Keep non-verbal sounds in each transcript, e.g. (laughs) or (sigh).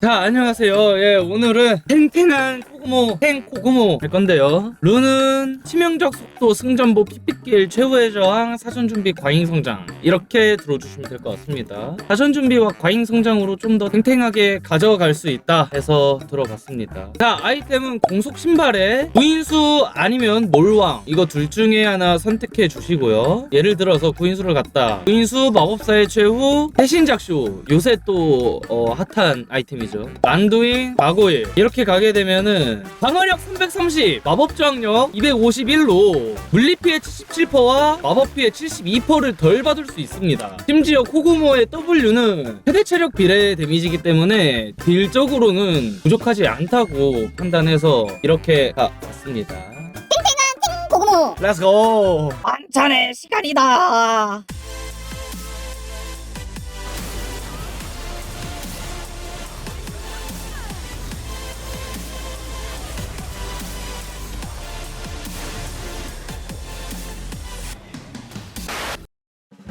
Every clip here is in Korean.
자 안녕하세요. 예 오늘은 탱탱한 코구모 탱코구모 할 건데요. 룬은 치명적 속도 승전보 피피길 최후의 저항 사전준비 과잉성장. 이렇게 들어주시면 될 것 같습니다. 사전준비와 과잉성장으로 좀 더 탱탱하게 가져갈 수 있다 해서 들어봤습니다. 자 아이템은 공속 신발에 구인수 아니면 몰왕. 이거 둘 중에 하나 선택해 주시고요. 예를 들어서 구인수를 갖다. 구인수 마법사의 최후 해신작쇼. 요새 또 어, 핫한 아이템이죠. 란두인 마고일. 이렇게 가게 되면은 방어력 330 마법 저항력 251로 물리 피해 77%와 마법 피해 72%를 덜 받을 수 있습니다. 심지어 코구모의 W는 최대 체력 비례 데미지이기 때문에 딜적으로는 부족하지 않다고 판단해서 이렇게 가봤습니다. 고구모. 렛츠고 만찬의 시간이다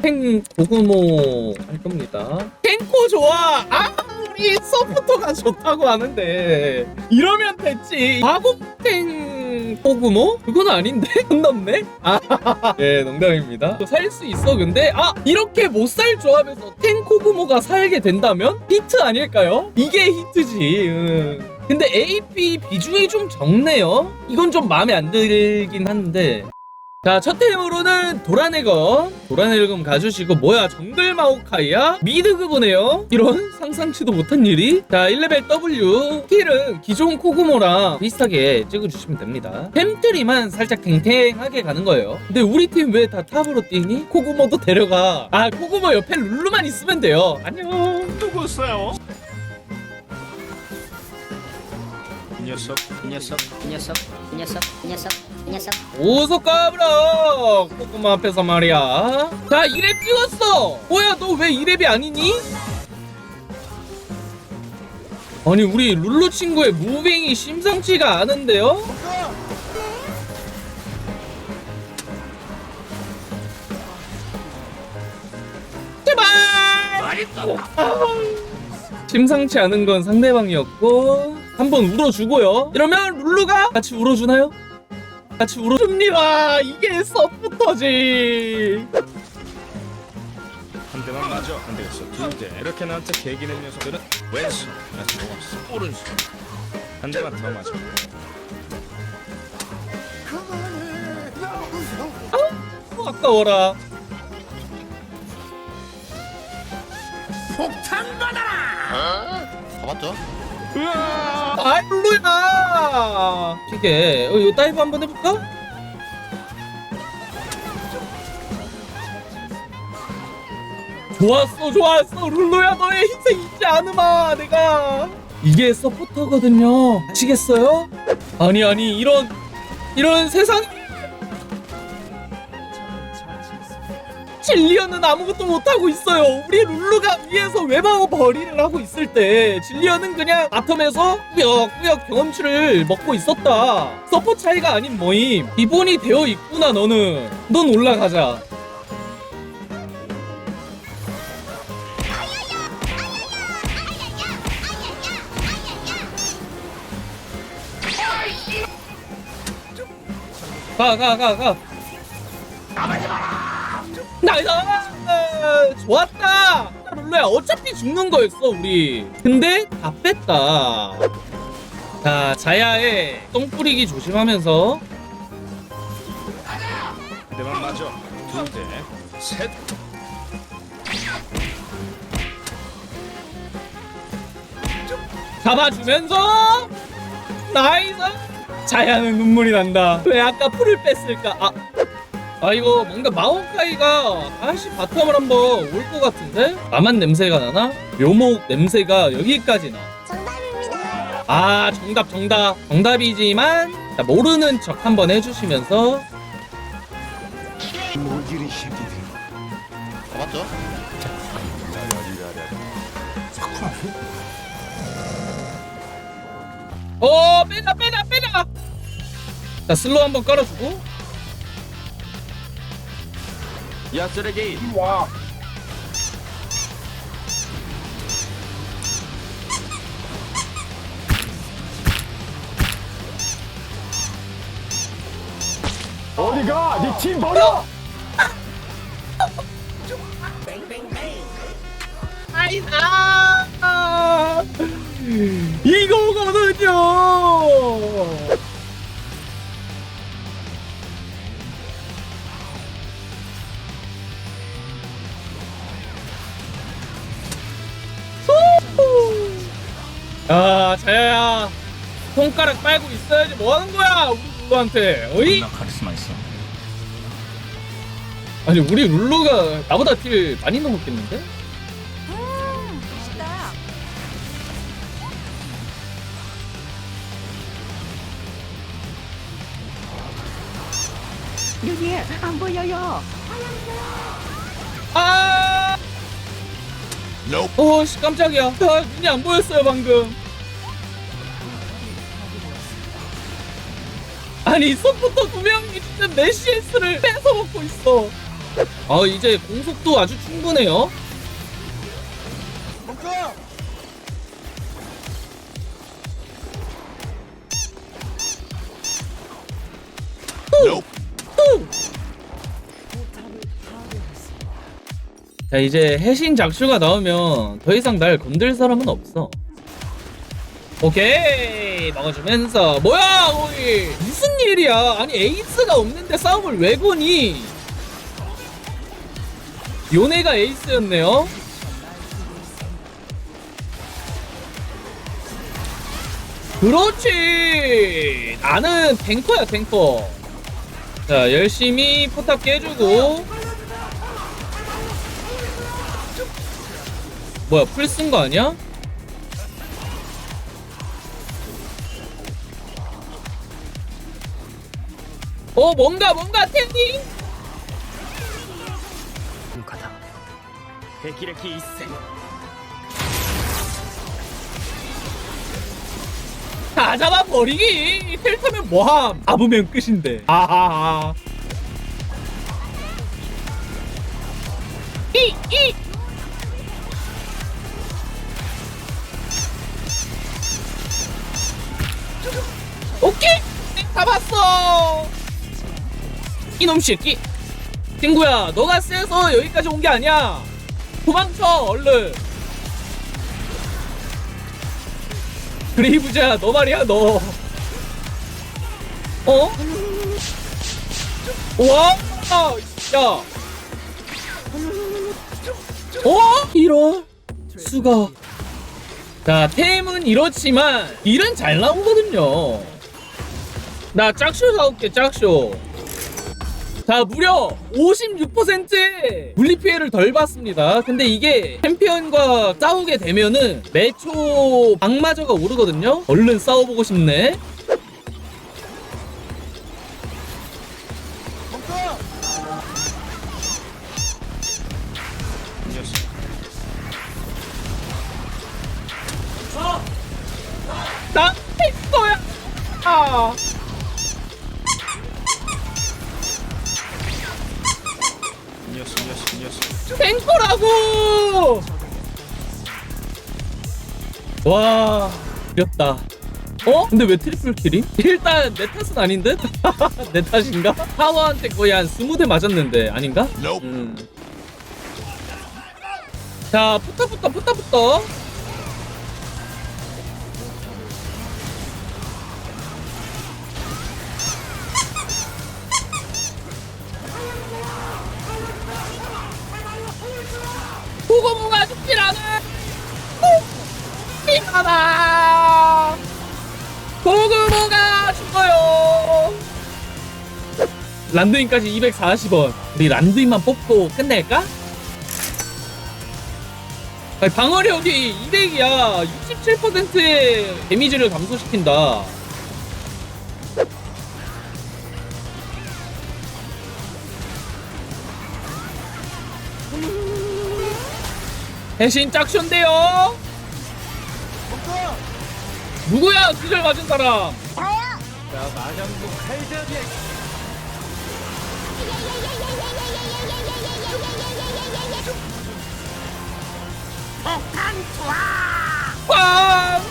탱 고구모 할 겁니다. 탱코 좋아. 아무리 서포터가 좋다고 하는데 이러면 됐지. 마법탱 고구모? 그건 아닌데? (laughs) 돈 넘네? 아, (laughs) 예, 농담입니다. 살 수 있어 근데 아 이렇게 못 살 조합에서 탱 고구모가 살게 된다면 히트 아닐까요? 이게 히트지. 음. 근데 AP 비중이 좀 적네요. 이건 좀 마음에 안 들긴 한데 자, 첫 템으로는 도라네검. 도라네검 가주시고, 뭐야, 정글 마오카이야? 미드그보네요? 이런 상상치도 못한 일이? 자, 1레벨 W. 킬은 기존 코구모랑 비슷하게 찍어주시면 됩니다. 템트리만 살짝 탱탱하게 가는 거예요. 근데 우리 팀 왜 다 탑으로 뛰니? 코구모도 데려가. 아, 코구모 옆에 룰루만 있으면 돼요. 안녕. 누구세요? 이 녀석 이 녀석, 이 녀석, 이 녀석, 이 녀석, 이 녀석. 오소 까불어 코구모 앞에서 말이야 자 2렙 찍었어 뭐야 너 왜 2렙이 아니니? 아니 우리 룰루 친구의 무빙이 심상치가 않은데요? 제발 심상치 않은 건 상대방이었고 한 번 울어주고요 이러면 룰루가 같이 울어주나요? 같이 울어줍니다. 이게 서포터지. 한 대만 맞아 안 되겠어 두대 이렇게 나한테 개기는 녀석들은 왼손 나 좋았어 오른손 한 대만 더 맞아 어, 아까워라. 잡았죠? 으아 아, 룰루야. 이게 어, 이거 다이브 한번 해볼까? 좋았어, 좋았어. 룰루야, 너의 희생 잊지 않으마, 내가. 이게 서포터거든요. 아시겠어요? 아니, 아니, 이런, 이런 세상. 질리언은 아무것도 못하고 있어요. 우리 룰루가 위에서 외방어 벌이를 하고 있을 때 질리언은 그냥 바텀에서 꾸역꾸역 경험치를 먹고 있었다. 서포 차이가 아닌 모임. 기본이 되어 있구나 너는. 넌 올라가자. 가, 가, 가, 가. 나이스! 좋았다! 룰루야, 어차피 죽는 거였어, 우리. 근데 다 뺐다. 자, 자야의 똥 뿌리기 조심하면서. 한 대만 맞아 두대셋 잡아주면서 나이스 자야는 눈물이 난다 왜 아까 풀을 뺐을까 아, 아 이거 뭔가 마오카이가 다시 바텀을 한번 올 것 같은데? 나만 냄새가 나나? 묘목 냄새가 여기까지 나. 정답입니다. 아 정답 정답. 정답이지만 자, 모르는 척 한번 해주시면서. 잡았죠? 어 빼자 빼자 빼자! 자 슬로우 한번 깔아주고 야 쓰레기 와. 어디가? 네 팀 버려! 아이 아 이거거든요. 아 자야야 손가락 빨고 있어야지 뭐 하는 거야 우리 룰루한테 어이? 카리스마 있어. 아니 우리 룰루가 나보다 딜 많이 넘었겠는데? 여기 안 보여요. 아! 오, 씨, 깜짝이야. 아, 눈이 안 보였어요, 방금. 아니, 손부터 두 명이 진짜 내 CS를 뺏어 먹고 있어. 아, 이제 공속도 아주 충분해요. 자 이제 해신 작슈가 나오면 더 이상 날 건들 사람은 없어. 오케이! 막아주면서. 뭐야 거기 무슨 일이야? 아니 에이스가 없는데 싸움을 왜 거니? 요네가 에이스였네요. 그렇지! 나는 탱커야 탱커. 자 열심히 포탑 깨주고 뭐야 풀 쓴 거 아니야? 어 뭔가 뭔가 이센. 다. 잡아버리기! 텔 타면 뭐함? 잡으면 끝인데. 아하하. 이이 잡았어. 이놈 새끼 친구야 너가 세서 여기까지 온 게 아니야. 도망쳐 얼른. 그레이브자 너 말이야 너. 어? 와? 야. 어? 이럴 수가. 자 템은 이렇지만 딜은 잘 나오거든요 나 짝쇼 사올게 짝쇼. 자 무려 56%의 물리피해를 덜 받습니다. 근데 이게 챔피언과 싸우게 되면은 매초 방마저가 오르거든요? 얼른 싸워보고 싶네. 나 탱커야 아. 녀석, 이 녀석, 이 녀석. 탱커라고! 와, 이겼다. 어? 근데 왜 트리플 킬이? 일단 내 탓은 아닌데? (laughs) 내 탓인가? 타워한테 거의 한 20대 맞았는데 아닌가? 음. 자, 붙어 붙어 붙어 붙어 란드인까지 240원. 우리 란드인만 뽑고 끝낼까? 아니, 방어력이 200이야. 67%의 데미지를 감소시킨다. 대신 짝쇼인데요. 누구야 기절 맞은 사람? 꽝!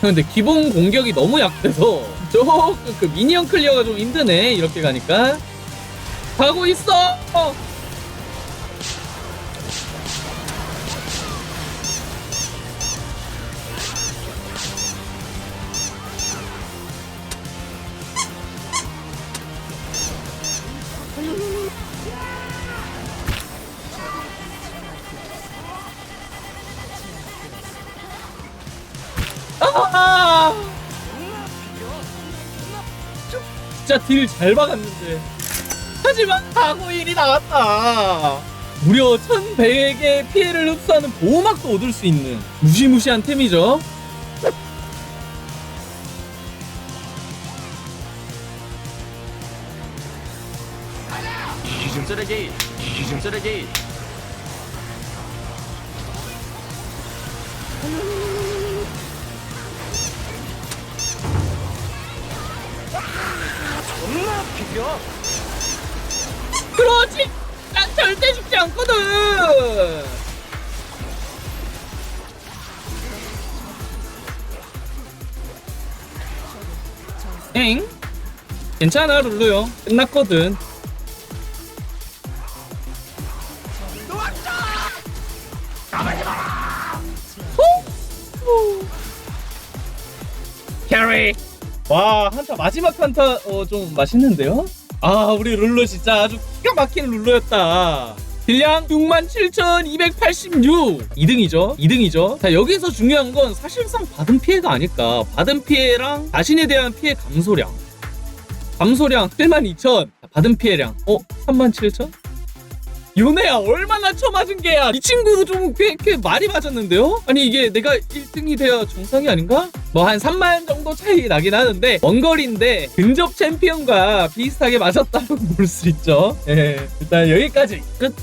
근데 기본 공격이 너무 약해서 (laughs) 조금 그 미니언 클리어가 좀 힘드네 이렇게 가니까 가고 있어 어. 아! 진짜 딜 잘 박았는데. 하지만 하고 1이 나왔다. 무려 1100의 피해를 흡수하는 보호막도 얻을 수 있는 무시무시한 템이죠. 쓰레기 쓰레기 존나 비벼 그러지! 난 절대 죽지 않거든! 엥? 괜찮아, 룰루요. 끝났거든. 마지막 한타, 어, 좀 맛있는데요? 아, 우리 룰루 진짜 아주 기가 막힌 룰루였다. 딜량 67,286. 2등이죠. 2등이죠. 자, 여기서 중요한 건 사실상 받은 피해가 아닐까. 받은 피해랑 자신에 대한 피해 감소량. 감소량 72,000. 받은 피해량. 어? 37,000? 요네야 얼마나 쳐맞은 게야 이 친구도 좀 꽤, 꽤 많이 맞았는데요? 아니 이게 내가 1등이 돼야 정상이 아닌가? 뭐 한 3만 정도 차이 나긴 하는데 원거리인데 근접 챔피언과 비슷하게 맞았다고 (laughs) 볼 수 있죠 예 일단 여기까지 끝